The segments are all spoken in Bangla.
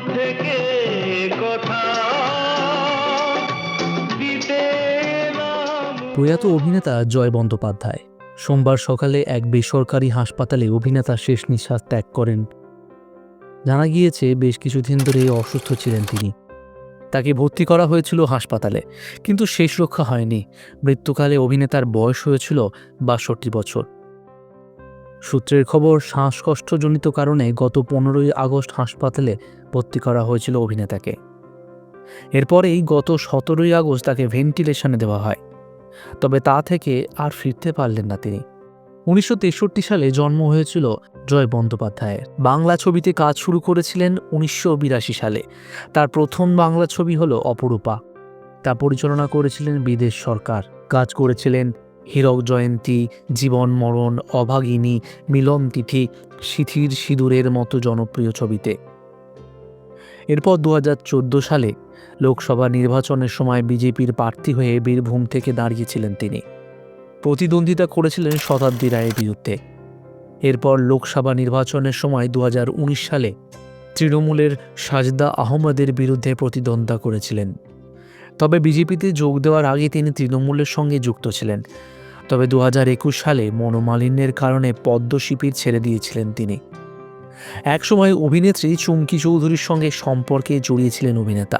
থেকে প্রয়াত অভিনেতা জয় বন্দ্যোপাধ্যায়। সোমবার সকালে এক বেসরকারি হাসপাতালে অভিনেতা শেষ নিঃশ্বাস ত্যাগ করেন। জানা গিয়েছে, বেশ কিছুদিন ধরে অসুস্থ ছিলেন তিনি। তাকে ভর্তি করা হয়েছিল হাসপাতালে, কিন্তু শেষ রক্ষা হয়নি। মৃত্যুকালে অভিনেতার বয়স হয়েছিল বাষট্টি বছর। সূত্রের খবর, শ্বাসকষ্টজনিত কারণে গত পনেরোই আগস্ট হাসপাতালে ভর্তি করা হয়েছিল অভিনেতাকে। এরপরেই গত সতেরোই আগস্ট তাকে ভেন্টিলেশনে দেওয়া হয়। তবে তা থেকে আর ফিরতে পারলেন না তিনি। উনিশশো তেষট্টি সালে জন্ম হয়েছিল জয় বন্দ্যোপাধ্যায়ের। বাংলা ছবিতে কাজ শুরু করেছিলেন উনিশশো বিরাশি সালে। তার প্রথম বাংলা ছবি হল অপরূপা। তা পরিচালনা করেছিলেন বিদেশ সরকার। কাজ করেছিলেন হীরক জয়ন্তী, জীবন মরণ, অভাগিনী, মিলন তিথি শিথির সিঁদুরের মতো জনপ্রিয় ছবিতে। এরপর দু হাজার চোদ্দ সালে লোকসভা নির্বাচনের সময় বিজেপির প্রার্থী হয়ে বীরভূম থেকে দাঁড়িয়েছিলেন তিনি। প্রতিদ্বন্দ্বিতা করেছিলেন শতাব্দী রায়ের বিরুদ্ধে। এরপর লোকসভা নির্বাচনের সময় দু হাজার উনিশ সালে তৃণমূলের সাজদা আহমদের বিরুদ্ধে প্রতিদ্বন্দ্বিতা করেছিলেন। তবে বিজেপিতে যোগ দেওয়ার আগে তিনি তৃণমূলের সঙ্গে যুক্ত ছিলেন। তবে দু হাজার একুশ সালে মনোমালিন্যের কারণে পদ্ম শিবির ছেড়ে দিয়েছিলেন তিনি। একসময় অভিনেত্রী চুমকি চৌধুরীর সঙ্গে সম্পর্কে জড়িয়েছিলেন অভিনেতা।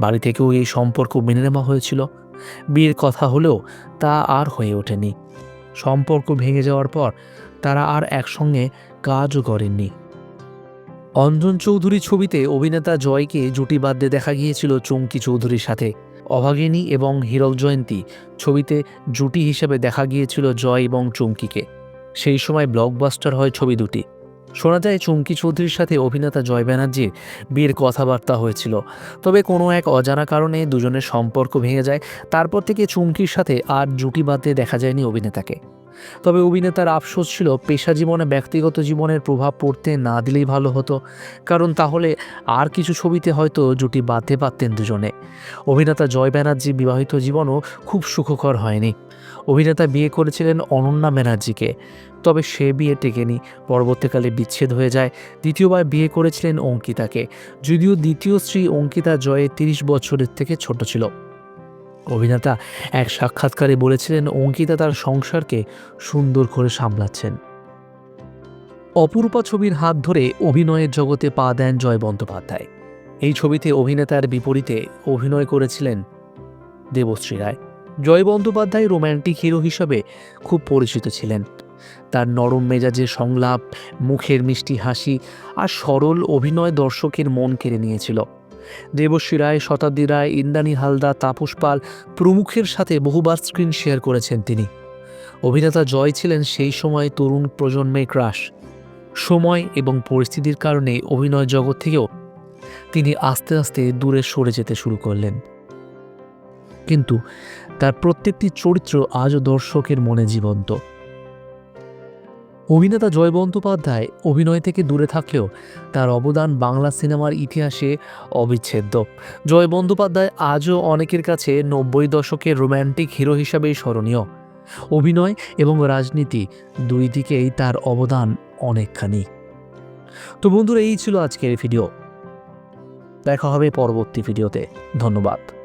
বাড়ি থেকেও এই সম্পর্ক মেনে নেওয়া হয়েছিল। বিয়ের কথা হলেও তা আর হয়ে ওঠেনি। সম্পর্ক ভেঙে যাওয়ার পর তারা আর একসঙ্গে কাজও করেননি। অঞ্জন চৌধুরী ছবিতে অভিনেতা জয়কে জুটি বাঁধতে দেখা গিয়েছিল চুমকি চৌধুরীর সাথে। অভাগিনী এবং হীরক জয়ন্তী ছবিতে জুটি হিসেবে দেখা গিয়েছিল জয় এবং চুমকিকে। সেই সময় ব্লকবাস্টার হয় ছবি দুটি। শোনা যায় চুমকি চৌধুরীর সাথে অভিনেতা জয় ব্যানার্জির বিয়ের কথাবার্তা হয়েছিল। তবে কোনো এক অজানা কারণে দুজনের সম্পর্ক ভেঙে যায়। তারপর থেকে চুমকির সাথে আর জুটি বাঁধতে দেখা যায়নি অভিনেতাকে। তবে অভিনেতার আফসোস ছিল পেশা জীবনে ব্যক্তিগত জীবনের প্রভাব পড়তে না দিলেই ভালো হতো, কারণ তাহলে আর কিছু ছবিতে হয়তো জুটি বাঁধতে পারতেন দুজনে। অভিনেতা জয় ব্যানার্জি বিবাহিত জীবনও খুব সুখকর হয়নি। অভিনেতা বিয়ে করেছিলেন অনন্যা ব্যানার্জিকে, তবে সে বিয়ে টেকেনি। পরবর্তীকালে বিচ্ছেদ হয়ে যায়, দ্বিতীয়বার বিয়ে করেছিলেন অঙ্কিতাকে, যদিও দ্বিতীয় স্ত্রী অঙ্কিতা জয়ের তিরিশ বছরের থেকে ছোট ছিল। অভিনেতা এক সাক্ষাৎকারে বলেছিলেন, অঙ্কিতা তার সংসারকে সুন্দর করে সামলাচ্ছেন। অপরূপা ছবির হাত ধরে অভিনয়ের জগতে পা দেন জয় বন্দ্যোপাধ্যায়। এই ছবিতে অভিনেতার বিপরীতে অভিনয় করেছিলেন দেবশ্রী রায়। জয় বন্দ্যোপাধ্যায় রোম্যান্টিক হিরো হিসাবে খুব পরিচিত ছিলেন। তার নরম মেজাজের সংলাপ, মুখের মিষ্টি হাসি আর সরল অভিনয় দর্শকের মন কেড়ে নিয়েছিল। দেবশ্রী রায়, শতাব্দী রায়, ইন্দ্রাণী হালদা তাপস পাল প্রমুখের সাথে বহুবার স্ক্রিন শেয়ার করেছেন তিনি। অভিনেতা জয় ছিলেন সেই সময় তরুণ প্রজন্মের ক্রাশ সময় এবং পরিস্থিতির কারণে অভিনয় জগৎ থেকেও তিনি আস্তে আস্তে দূরে সরে যেতে শুরু করলেন। কিন্তু তার প্রত্যেকটি চরিত্র আজও দর্শকের মনে জীবন্ত। অভিনেতা জয় বন্দ্যোপাধ্যায় অভিনয় থেকে দূরে থাকলেও তার অবদান বাংলা সিনেমার ইতিহাসে অবিচ্ছেদ্য। জয় বন্দ্যোপাধ্যায় আজও অনেকের কাছে নব্বই দশকের রোম্যান্টিক হিরো হিসাবেই স্মরণীয়। অভিনয় এবং রাজনীতি দুই দিকেই তার অবদান অনেকখানি। তো বন্ধুরা, এই ছিল আজকের ভিডিও। দেখা হবে পরবর্তী ভিডিওতে। ধন্যবাদ।